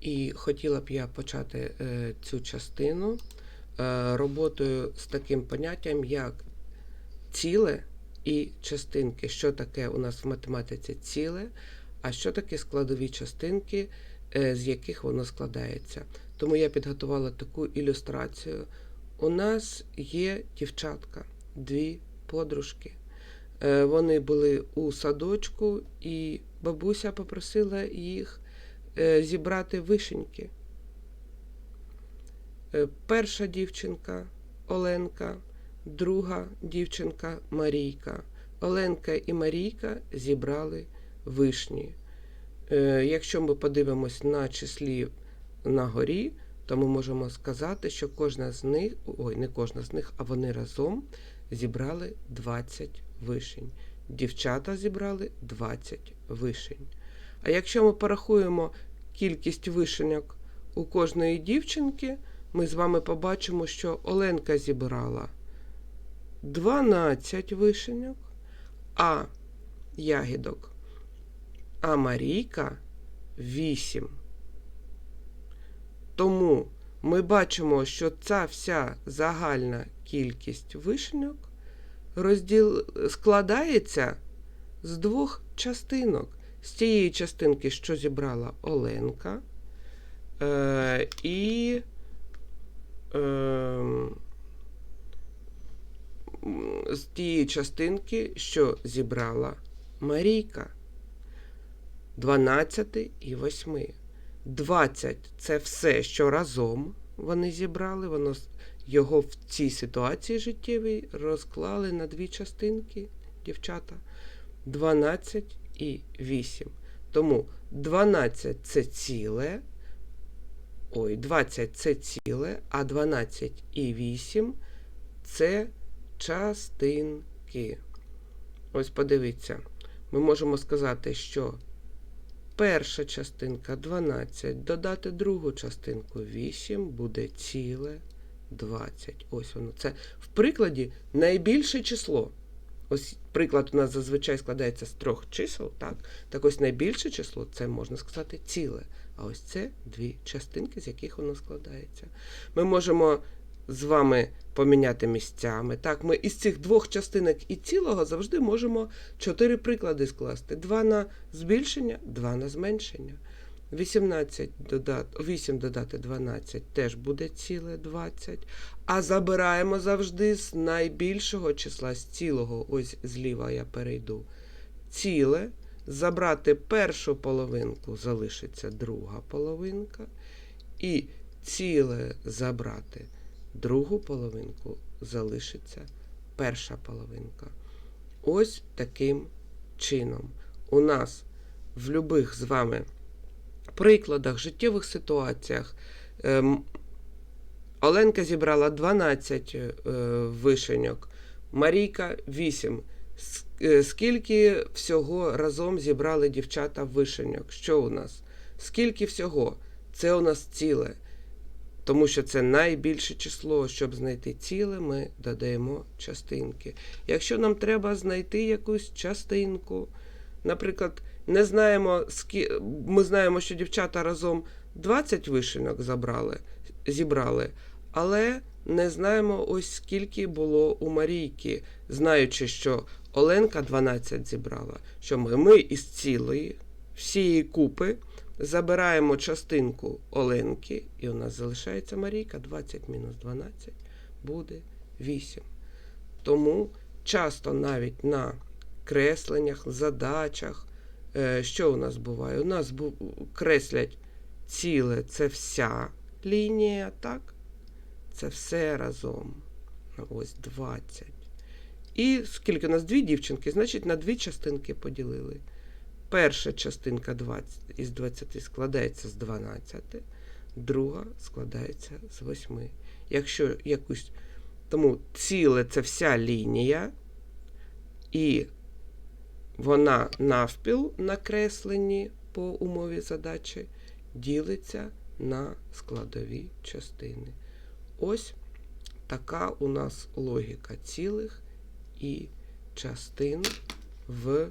І хотіла б я почати е, цю частину е, роботою з таким поняттям, як ціле і частинки. Що таке у нас в математиці ціле, а що таке складові частинки, е, з яких воно складається. Тому я підготувала таку ілюстрацію. У нас є дівчатка, дві подружки. Вони були у садочку, і бабуся попросила їх зібрати вишеньки. Е, Перша дівчинка Оленка, друга дівчинка Марійка. Оленка і Марійка зібрали вишні. Е, Якщо ми подивимось на числі на горі, то ми можемо сказати, що кожна з них, ой, не кожна з них, а вони разом зібрали 20 вишень. Дівчата зібрали 20 вишень. А якщо ми порахуємо кількість вишеньок у кожної дівчинки, ми з вами побачимо, що Оленка зібрала 12 вишеньок, а ягідок, а Марійка 8. Тому ми бачимо, що ця вся загальна кількість вишеньок розділ... складається з двох частинок. З тієї частинки, що зібрала Оленка, е, і е, з тієї частинки, що зібрала Марійка. 12 і 8. 20 це все, що разом вони зібрали. Воно його в цій ситуації життєвій розклали на дві частинки, дівчата. 12 і 8. Тому 12 це ціле. Ой, 20 це ціле, а 12 і 8 це частинки. Ось подивіться. Ми можемо сказати, що перша частинка 12, додати другу частинку 8 буде ціле 20. Ось воно. Це в прикладі найбільше число. Ось приклад у нас зазвичай складається з трьох чисел, так? Так ось найбільше число це можна сказати ціле. А ось це дві частинки, з яких воно складається. Ми можемо з вами поміняти місцями. Так, ми із цих двох частинок і цілого завжди можемо чотири приклади скласти: два на збільшення, два на зменшення. 18 додати, 8 додати 12 теж буде ціле 20. А забираємо завжди з найбільшого числа, з цілого, ось зліва я перейду. Ціле. Забрати першу половинку залишиться друга половинка. І ціле забрати другу половинку залишиться перша половинка. Ось таким чином. У нас в любих з вами прикладах, життєвих ситуаціях ем, Оленка зібрала 12 е, вишеньок, Марійка 8. Е, Скільки всього разом зібрали дівчата вишеньок? Що у нас? Скільки всього? Це у нас ціле. Тому що це найбільше число. Щоб знайти ціле, ми додаємо частинки. Якщо нам треба знайти якусь частинку, наприклад, не знаємо, ми знаємо, що дівчата разом 20 вишенок забрали, зібрали, але не знаємо ось скільки було у Марійки, знаючи, що Оленка 12 зібрала, що ми, ми із цілої всієї купи забираємо частинку Оленки, і у нас залишається Марійка, 20 мінус 12 буде 8. Тому часто навіть на кресленнях, задачах, е, що у нас буває? У нас креслять ціле це вся лінія, так? Це все разом. Ну, Ось 20. І скільки у нас дві дівчинки, значить на дві частинки поділили. Перша частинка 20 із 20 складається з 12, друга складається з 8. Якщо якусь. Тому ціле це вся лінія, і вона навпіл накреслені по умові задачі, ділиться на складові частини. Ось така у нас логіка цілих і частин в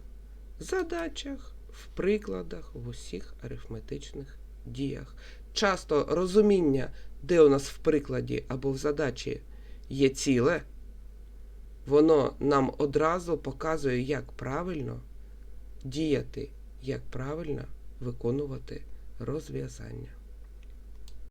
задачах, в прикладах, в усіх арифметичних діях. Часто розуміння, де у нас в прикладі або в задачі є ціле, воно нам одразу показує, як правильно діяти, як правильно виконувати розв'язання.